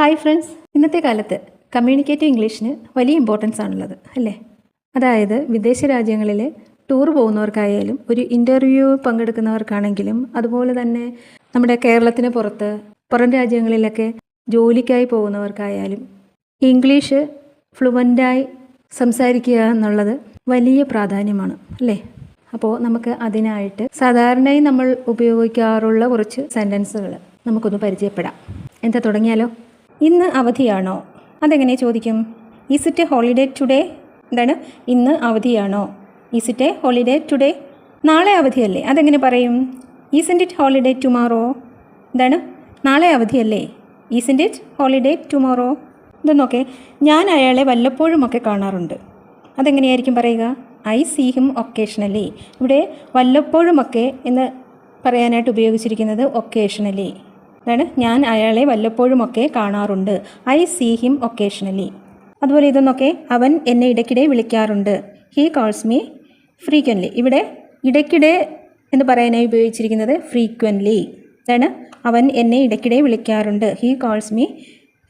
Hi friends ഇന്നത്തെ കാലത്ത് communicative ഇംഗ്ലീഷിന് വലിയ ഇമ്പോർട്ടൻസ് ആണുള്ളത് അല്ലേ? അതായത് വിദേശ രാജ്യങ്ങളിൽ ടൂർ പോകുന്നവർക്കായാലും ഒരു ഇന്റർവ്യൂ പങ്കെടുക്കുന്നവർക്കാണെങ്കിലും അതുപോലെ തന്നെ നമ്മുടെ കേരളത്തിന് പുറത്ത് പുറം രാജ്യങ്ങളിലൊക്കെ ജോലിക്കായി പോകുന്നവർക്കായാലും ഇംഗ്ലീഷ് ഫ്ലുവന്റായി സംസാരിക്കുക എന്നുള്ളത് വലിയ പ്രാധാന്യമാണ് അല്ലേ? അപ്പോൾ നമുക്ക് അതിനായിട്ട് സാധാരണയായി നമ്മൾ ഉപയോഗിക്കാറുള്ള കുറച്ച് സെന്റൻസുകൾ നമുക്കൊന്ന് പരിചയപ്പെടാം. എന്താ തുടങ്ങിയാലോ? ഇന്ന് അവധിയാണോ? അതെങ്ങനെ ചോദിക്കും? Is it a holiday today എന്താണ്? ഇന്ന് അവധിയാണോ? Is it a holiday today നാളെ അവധിയല്ലേ? അതെങ്ങനെ പറയും? ഈസന്റ് ഇറ്റ് ഹോളിഡേ ടുമാറോ എന്താണ്? നാളെ അവധിയല്ലേ? ഈസന്റ് ഇറ്റ് ഹോളിഡേ ടുമോറോ ഇതൊന്നൊക്കെ ഞാൻ അയാളെ വല്ലപ്പോഴുമൊക്കെ കാണാറുണ്ട്. അതെങ്ങനെയായിരിക്കും പറയുക? ഐ സീ ഹിം ഒക്കേഷണലി ഇവിടെ വല്ലപ്പോഴുമൊക്കെ എന്ന് പറയാനായിട്ട് ഉപയോഗിച്ചിരിക്കുന്നത് ഒക്കേഷണലി അതാണ് ഞാൻ അയാളെ വല്ലപ്പോഴുമൊക്കെ കാണാറുണ്ട്. ഐ സീ ഹിം ഒക്കേഷണലി അതുപോലെ ഇതൊന്നൊക്കെ അവൻ എന്നെ ഇടയ്ക്കിടെ വിളിക്കാറുണ്ട്. He calls me frequently. ഇവിടെ ഇടയ്ക്കിടെ എന്ന് പറയാനായി ഉപയോഗിച്ചിരിക്കുന്നത് ഫ്രീക്വൻലി. അതാണ് അവൻ എന്നെ ഇടയ്ക്കിടെ വിളിക്കാറുണ്ട്. He calls me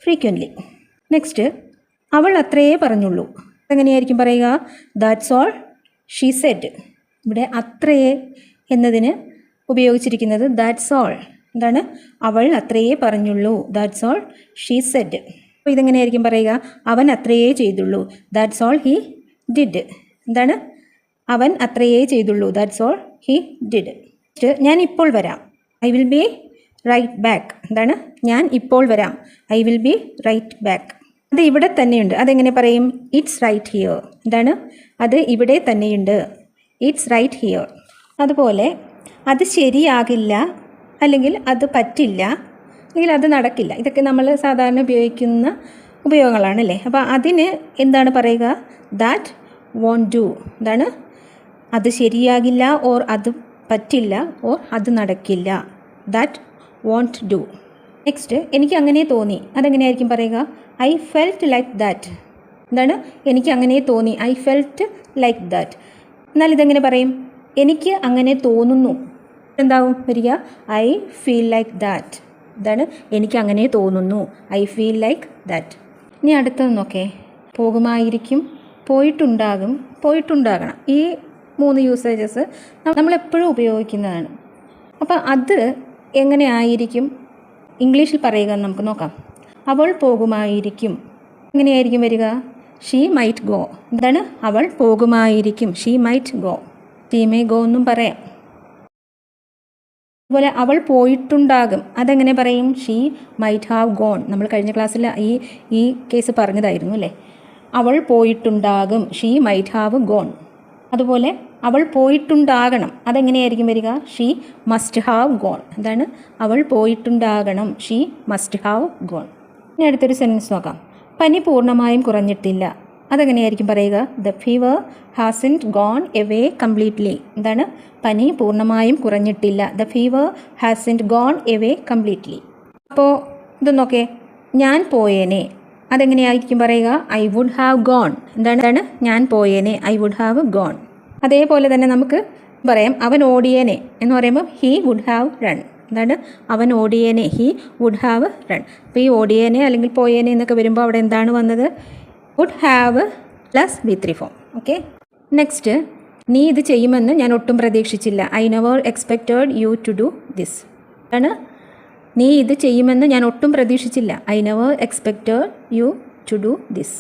frequently. Next അവൾ അത്രയേ പറഞ്ഞുള്ളൂ. എങ്ങനെയായിരിക്കും പറയുക? ദാറ്റ്സ് ഓൾ ഷീ സെറ്റ് ഇവിടെ അത്രയേ എന്നതിന് ഉപയോഗിച്ചിരിക്കുന്നത് ദാറ്റ്സ് ഓൾ. എന്താണ്? അവൾ അത്രയേ പറഞ്ഞുള്ളൂ. ദാറ്റ്സ് ഓൾ ഷീ സെഡ് അപ്പോൾ ഇതെങ്ങനെയായിരിക്കും പറയുക? അവൻ അത്രയേ ചെയ്തുള്ളൂ. ദാറ്റ്സ് ഓൾ ഹി ഡിഡ് എന്താണ്? അവൻ അത്രയേ ചെയ്തുള്ളൂ. ദാറ്റ്സ് ഓൾ ഹി ഡിഡ് ഞാൻ ഇപ്പോൾ വരാം. I will be right back എന്താണ്? ഞാൻ ഇപ്പോൾ വരാം. I will be right back അത് ഇവിടെ തന്നെയുണ്ട്. അതെങ്ങനെ പറയും? ഇറ്റ്സ് റൈറ്റ് ഹിയർ എന്താണ്? അത് ഇവിടെ തന്നെയുണ്ട്. ഇറ്റ്സ് റൈറ്റ് ഹിയർ അതുപോലെ അത് ശരിയാകില്ല അല്ലെങ്കിൽ അത് പറ്റില്ല അല്ലെങ്കിൽ അത് നടക്കില്ല. ഇതൊക്കെ നമ്മൾ സാധാരണ ഉപയോഗിക്കുന്ന ഉപയോഗങ്ങളാണ് അല്ലേ? അപ്പോൾ അതിന് എന്താണ് പറയുക? ദാറ്റ് വോണ്ട് ഡു എന്താണ്? അത് ശരിയാകില്ല ഓർ അത് പറ്റില്ല ഓർ അത് നടക്കില്ല. ദാറ്റ് വോണ്ട് ഡു നെക്സ്റ്റ് എനിക്ക് അങ്ങനെ തോന്നി. അതെങ്ങനെയായിരിക്കും പറയുക? ഐ ഫെൽറ്റ് ലൈക്ക് ദാറ്റ് എന്താണ്? എനിക്ക് അങ്ങനെ തോന്നി. ഐ ഫെൽറ്റ് ലൈക്ക് ദാറ്റ് എന്നാൽ ഇതെങ്ങനെ പറയും? എനിക്ക് അങ്ങനെ തോന്നുന്നു. എന്താവും വരിക? ഐ ഫീൽ ലൈക്ക് ദാറ്റ് ഇതാണ് എനിക്ക് അങ്ങനെ തോന്നുന്നു. ഐ ഫീൽ ലൈക്ക് ദാറ്റ് ഇനി അടുത്തത് നോക്കേ. പോകുമായിരിക്കും പോയിട്ടുണ്ടാകും പോയിട്ടുണ്ടാകണം. ഈ മൂന്ന് യൂസേജസ് നമ്മളെപ്പോഴും ഉപയോഗിക്കുന്നതാണ്. അപ്പോൾ അത് എങ്ങനെ ആയിരിക്കും? ഇംഗ്ലീഷിൽ പറയുക എന്ന് നമുക്ക് നോക്കാം. അവൾ പോകുമായിരിക്കും. എങ്ങനെയായിരിക്കും വരിക? ഷീ മൈറ്റ് ഗോ എന്താണ് അവൾ പോകുമായിരിക്കും. She might go she may go എന്നും പറയാം. അതുപോലെ അവൾ പോയിട്ടുണ്ടാകും. അതെങ്ങനെ പറയും? ഷീ മൈറ്റ് ഹാവ് ഗോൺ നമ്മൾ കഴിഞ്ഞ ക്ലാസ്സിൽ ഈ ഈ കേസ് പറഞ്ഞതായിരുന്നു അല്ലേ? അവൾ പോയിട്ടുണ്ടാകും. ഷീ മൈറ്റ് ഹാവ് ഗോൺ അതുപോലെ അവൾ പോയിട്ടുണ്ടാകണം. അതെങ്ങനെയായിരിക്കും വരിക? ഷീ മസ്റ്റ് ഹാവ് ഗോൺ എന്താണ്? അവൾ പോയിട്ടുണ്ടാകണം. ഷീ മസ്റ്റ് ഹാവ് ഗോൺ ഇനി അടുത്തൊരു സെന്റൻസ് നോക്കാം. പനി പൂർണമായും കുറഞ്ഞിട്ടില്ല. അതെങ്ങനെയായിരിക്കും പറയുക? The fever hasn't gone away completely എന്താണ്? പനി പൂർണമായും കുറഞ്ഞിട്ടില്ല. The fever hasn't gone away completely അപ്പോൾ ഇതൊന്നൊക്കെ ഞാൻ പോയേനെ. അതെങ്ങനെയായിരിക്കും പറയുക? ഐ വുഡ് ഹാവ് ഗോൺ എന്താണ്? ഞാൻ പോയേനെ. ഐ വുഡ് ഹാവ് ഗോൺ അതേപോലെ തന്നെ നമുക്ക് പറയാം അവൻ ഓടിയേനെ എന്ന് പറയുമ്പോൾ ഹീ വുഡ് ഹാവ് റൺ എന്താണ്? അവൻ ഓടിയേനെ. ഹീ വുഡ് ഹാവ് റൺ അപ്പോൾ ഈ ഓടിയേനെ അല്ലെങ്കിൽ പോയേനെ എന്നൊക്കെ വരുമ്പോൾ അവിടെ എന്താണ് വന്നത്? Would have plus V three form okay next നീ ഇത് ചെയ്യുമെന്ന് ഞാൻ ഒട്ടും പ്രതീക്ഷിച്ചില്ല. I never expected you to do this ആണ്? നീ ഇത് ചെയ്യുമെന്ന് ഞാൻ ഒട്ടും പ്രതീക്ഷിച്ചില്ല. I never expected you to do this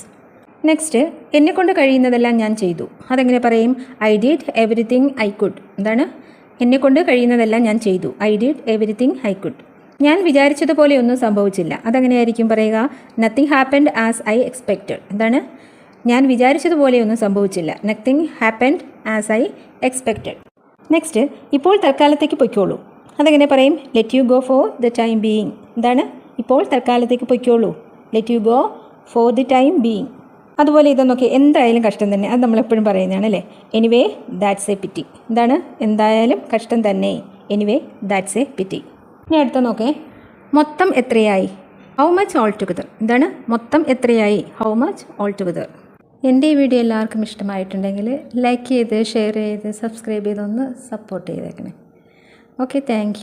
next എന്നെക്കൊണ്ട് കഴിയുന്നതെല്ലാം ഞാൻ ചെയ്തു. അതെങ്ങനെ പറയും? I did everything I could എന്താണ്? എന്നെക്കൊണ്ട് കഴിയുന്നതെല്ലാം ഞാൻ ചെയ്തു. I did everything I could ഞാൻ വിചാരിച്ചതുപോലെ ഒന്നും സംഭവിച്ചില്ല. അതെങ്ങനെയായിരിക്കും പറയുക? Nothing happened as I expected എന്താണ്? ഞാൻ വിചാരിച്ചതുപോലെ ഒന്നും സംഭവിച്ചില്ല. Nothing happened as I expected next ഇപ്പോൾ തൽക്കാലത്തേക്ക് പൊയ്ക്കോളൂ. അതെങ്ങനെ പറയും? Let you go for the time being എന്താണ്? ഇപ്പോൾ തൽക്കാലത്തേക്ക് പൊയ്ക്കോളൂ. Let you go for the time being അതുപോലെ ഇതൊന്നൊക്കെ എന്തായാലും കഷ്ടം തന്നെ. അത് നമ്മളെപ്പോഴും പറയുന്നതാണ് അല്ലേ? എനിവേ ദാറ്റ്സ് എ പിറ്റി എന്താണ്? എന്തായാലും കഷ്ടം തന്നെ. എനിവേ ദാറ്റ്സ് എ പിറ്റി ഇനി അടുത്ത നോക്കേ. മൊത്തം എത്രയായി? ഹൗ മച്ച് ഓൾ ടുഗദർ എന്താണ് മൊത്തം എത്രയായി? ഹൗ മച്ച് ഓൾ ടുഗദർ എന്റെ ഈ വീഡിയോ എല്ലാവർക്കും ഇഷ്ടമായിട്ടുണ്ടെങ്കിൽ ലൈക്ക് ചെയ്ത് ഷെയർ ചെയ്ത് സബ്സ്ക്രൈബ് ചെയ്തൊന്ന് സപ്പോർട്ട് ചെയ്തേക്കണേ. Okay thank